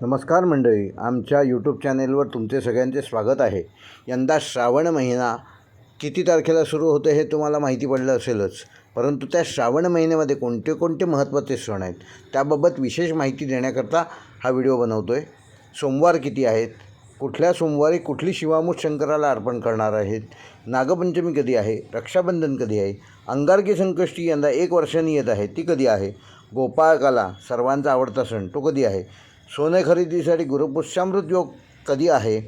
नमस्कार मंडळी आमच्या यूट्यूब चॅनेलवर तुमचे सगळ्यांचे स्वागत आहे. यंदा श्रावण महिना किती तारखेला सुरू होते हे तुम्हाला माहिती पडलं असेलच परंतु त्या श्रावण महिन्यामध्ये कोणते कोणते महत्त्वाचे सण आहेत त्याबाबत विशेष माहिती देण्याकरता हा व्हिडिओ बनवतो आहे सोमवार किती आहेत कुठल्या सोमवारी कुठली शिवामूठ शंकराला अर्पण करणार आहेत नागपंचमी कधी आहे रक्षाबंधन कधी आहे अंगारकी संकष्टी यंदा एक वर्षांनी येत आहे ती कधी आहे गोपाळकाला सर्वांचा आवडता सण तो कधी आहे सोने खरेदीसाठी गुरुपुष्यामृत योग कधी आहे?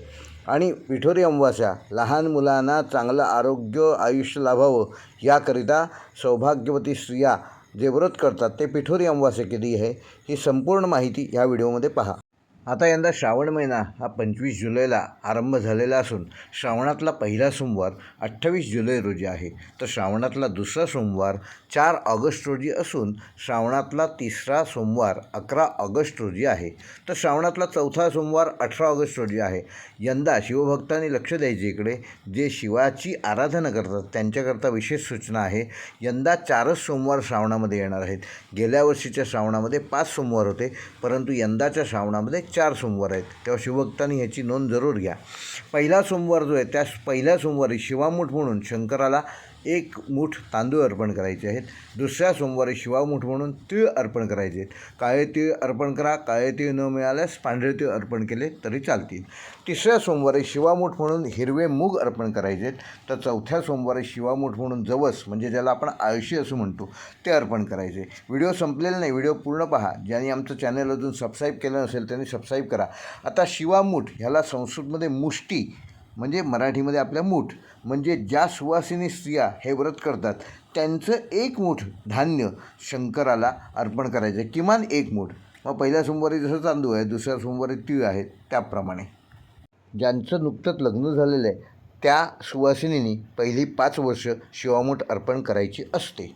आणि पिठोरी अमावास्या लहान मुलांना चांगलं आरोग्य आयुष्य लाभावं याकरिता सौभाग्यवती स्त्रिया जे व्रत करतात ते पिठोरी अमावास्या कधी आहे? ही संपूर्ण माहिती ह्या व्हिडिओमध्ये पहा. आता यंदा श्रावण महिना हा पंचवीस जुलैला आरंभ झालेला असून श्रावणातला पहिला सोमवार अठ्ठावीस जुलै रोजी आहे. तर श्रावणातला दुसरा सोमवार चार ऑगस्ट रोजी असून श्रावणातला तिसरा सोमवार अकरा ऑगस्ट रोजी आहे. तर श्रावणातला चौथा सोमवार अठरा ऑगस्ट रोजी आहे. यंदा शिवभक्तांनी लक्ष द्यायचे इकडे. जे शिवाची आराधना करतात त्यांच्याकरता विशेष सूचना आहे. यंदा चारच सोमवार श्रावणामध्ये येणार आहेत. गेल्या वर्षीच्या श्रावणामध्ये पाच सोमवार होते. परंतु यंदाच्या श्रावणामध्ये चार सोमवार आहेत. तेव्हा शिवभक्तांनी ह्याची नोंद जरूर घ्या. पहिला सोमवार जो आहे त्या पहिल्या सोमवारी शिवामूठ म्हणून शंकराला एक मूठ तांदूळ अर्पण करायचे आहेत. दुसऱ्या सोमवारी शिवामूठ म्हणून तीळ अर्पण करायचे आहेत. काळे तीळ अर्पण करा. काळे तीळ न मिळाल्यास पांढरे तीळ अर्पण केले तरी चालतील. तिसऱ्या सोमवारी शिवामूठ म्हणून हिरवे मूग अर्पण करायचे आहेत. तर चौथ्या सोमवारी शिवामूठ म्हणून जवस म्हणजे ज्याला आपण आळशी असं म्हणतो ते अर्पण करायचे व्हिडिओ संपलेला नाही व्हिडिओ पूर्ण पहा. ज्यांनी आमचं चॅनल अजून सबस्क्राईब केलं नसेल त्यांनी सबस्क्राईब करा. आता शिवामूठ ह्याला संस्कृतमध्ये मुष्टी म्हणजे मराठीमध्ये आपल्या मूठ म्हणजे ज्या सुवासिनी स्त्रिया हे व्रत करतात त्यांचं एक मूठ धान्य शंकराला अर्पण करायचं आहे किमान एक मूठ. मग पहिल्या सोमवारी जसं तांदूळ आहे दुसऱ्या सोमवारी तीळ आहेत त्याप्रमाणे. ज्यांचं नुकतंच लग्न झालेलं आहे त्या सुवासिनींनी पहिली पाच वर्ष शिवामूठ अर्पण करायची असते.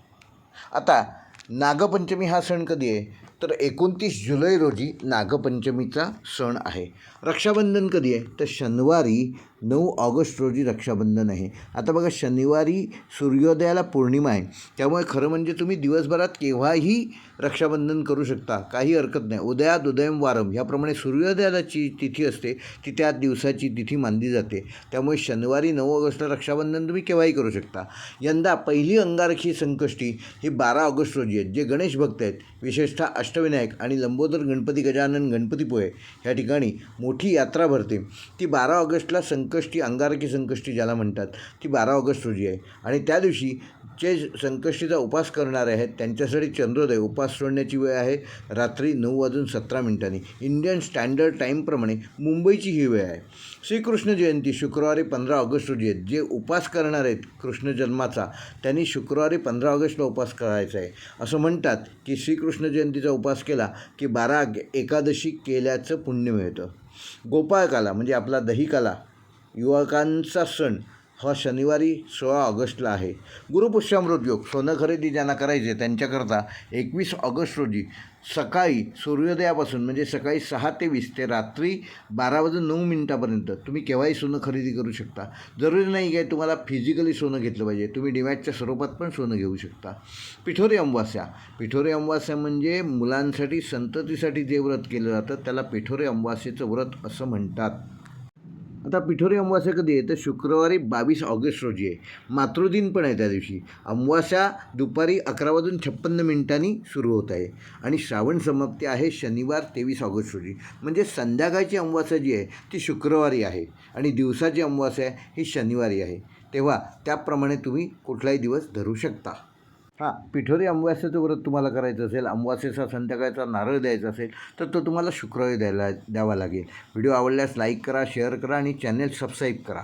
आता नागपंचमी हा सण कधी आहे? तर एकोणतीस जुलै रोजी नागपंचमीचा सण आहे. रक्षाबंधन कधी आहे? तर शनिवारी नऊ ऑगस्ट रोजी रक्षाबंधन आहे. आता बघा शनिवारी सूर्योदयाला पौर्णिमा आहे. त्यामुळे खरं म्हणजे तुम्ही दिवसभरात केव्हाही रक्षाबंधन करू शकता. काही हरकत नाही. उदयात उदयम वारम ह्याप्रमाणे सूर्योदयाला जी तिथी असते. ती त्या दिवसाची तिथी मानली जाते. त्यामुळे शनिवारी नऊ ऑगस्टला रक्षाबंधन तुम्ही केव्हाही करू शकता. यंदा पहिली अंगारखी संकष्टी ही बारा ऑगस्ट रोजी आहेत जे गणेश भक्त आहेत विशेषतः अष्टविनायक आणि लंबोदर गणपती गजानन गणपतीपुळे ह्या ठिकाणी मोठी यात्रा भरते. ती बारा ऑगस्टला संक संकष्टी अंगारकी संकष्टी ज्याला म्हणतात ती बारा ऑगस्ट रोजी आहे. आणि त्या दिवशी जे संकष्टीचा उपास करणारे आहेत त्यांच्यासाठी चंद्रोदय उपास सोडण्याची वेळ आहे. रात्री नऊ वाजून सतरा मिनिटांनी. इंडियन स्टँडर्ड टाईमप्रमाणे मुंबईची ही वेळ आहे. श्रीकृष्ण जयंती शुक्रवारी पंधरा ऑगस्ट रोजी आहेत. जे उपास करणार आहेत कृष्ण जन्माचा त्यांनी शुक्रवारी पंधरा ऑगस्टला उपास करायचा आहे. असं म्हणतात की श्रीकृष्ण जयंतीचा उपास केला की बारा एकादशी केल्याचं पुण्य मिळतं. गोपाळकाला म्हणजे आपला दहीकाला युवकांचा सण हा शनिवारी सोळा ऑगस्टला आहे. गुरुपुष्यामृत योग सोनं खरेदी ज्यांना करायचे त्यांच्याकरता एकवीस ऑगस्ट रोजी सकाळी सूर्योदयापासून म्हणजे सकाळी सहा ते वीस ते रात्री बारा वाजून नऊ मिनटापर्यंत तुम्ही केव्हाही सोनं खरेदी करू शकता. जरुरी नाही काय तुम्हाला फिजिकली सोनं घेतलं पाहिजे तुम्ही डिमॅटच्या स्वरूपात पण सोनं घेऊ शकता. पिठोरी अमावास्या पिठोरी अमावास्या म्हणजे मुलांसाठी संततीसाठी जे व्रत केलं जातं त्याला पिठोरी अमावास्येचं व्रत असं म्हणतात. आता पिठोरी अमावस्या कधी आहे? तर शुक्रवारी बावीस ऑगस्ट रोजी आहे. मातृदिन पण आहे त्या दिवशी. अमावस्या दुपारी अकरा वाजून छप्पन्न मिनिटांनी सुरू होत आहे. आणि श्रावण समाप्ती आहे शनिवार तेवीस ऑगस्ट रोजी. म्हणजे संध्याकाळची अमावस्या जी आहे ती शुक्रवारी आहे. आणि दिवसाची अमावस्या ही शनिवारी आहे. तेव्हा त्याप्रमाणे तुम्ही कुठलाही दिवस धरू शकता. हां पिठोरी अमावास्याचं व्रत तुम्हाला करायचं असेल अमावास्येचा संध्याकाळचा नारळ द्यायचा असेल तर तो तुम्हाला शुक्रवारी द्यायला द्यावा लागेल. व्हिडिओ आवडल्यास लाईक करा शेअर करा आणि चॅनेल सबस्क्राईब करा.